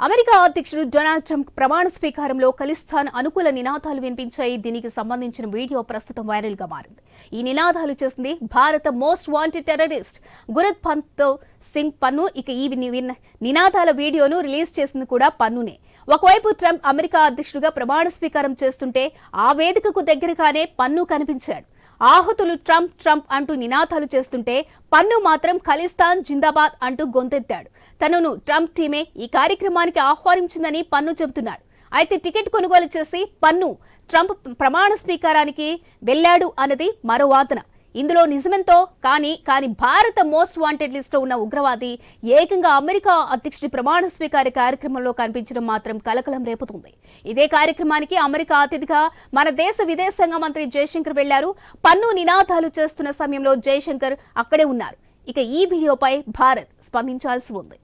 America అధ్యక్షుడు Donald Trump ప్రమాణ స్వీకారంలో ఖలిస్తాన్ అనుకూల నినాదాలు వినిపించాయి. దీనికి సంబంధించిన వీడియో ప్రస్తుతం వైరల్గా మారింది. ఈ నినాదాలు చేసింది భారత most wanted terrorist Gurpatwant Singh Pannun. ఇక ఈ నినాదాల వీడియోను రిలీజ్ చేసింది కూడా పన్నునే. ఒకవైపు ట్రంప్ అమెరికా అధ్యక్షుడిగా ప్రమాణ స్వీకారం చేస్తుంటే ఆ వేదికకు దగ్గరగానే పన్ను కనిపించాడు. ఆహుతులు ట్రంప్ ట్రంప్ అంటూ నినాదాలు చేస్తుంటే పన్ను మాత్రం ఖలిస్తాన్ జిందాబాద్ అంటూ గొంతెత్తాడు. తనను ట్రంప్ టీమే ఈ కార్యక్రమానికి ఆహ్వానించిందని పన్ను చెబుతున్నాడు. అయితే టికెట్ కొనుగోలు చేసి పన్ను ట్రంప్ ప్రమాణ స్వీకారానికి వెళ్ళాడు అన్నది మరో వాదన. ఇందులో నిజమెంతో కానీ కానీ భారత మోస్ట్ వాంటెడ్ లిస్ట్లో ఉన్న ఉగ్రవాది ఏకంగా అమెరికా అధ్యక్షుడి ప్రమాణ స్వీకార కార్యక్రమంలో కనిపించడం మాత్రం కలకలం రేపుతుంది. ఇదే కార్యక్రమానికి అమెరికా అతిథిగా మన దేశ విదేశాంగ మంత్రి జయశంకర్ వెళ్ళారు. పన్ను నినాదాలు చేస్తున్న సమయంలో జయశంకర్ అక్కడే ఉన్నారు. ఇక ఈ వీడియోపై భారత్ స్పందించాల్సి ఉంది.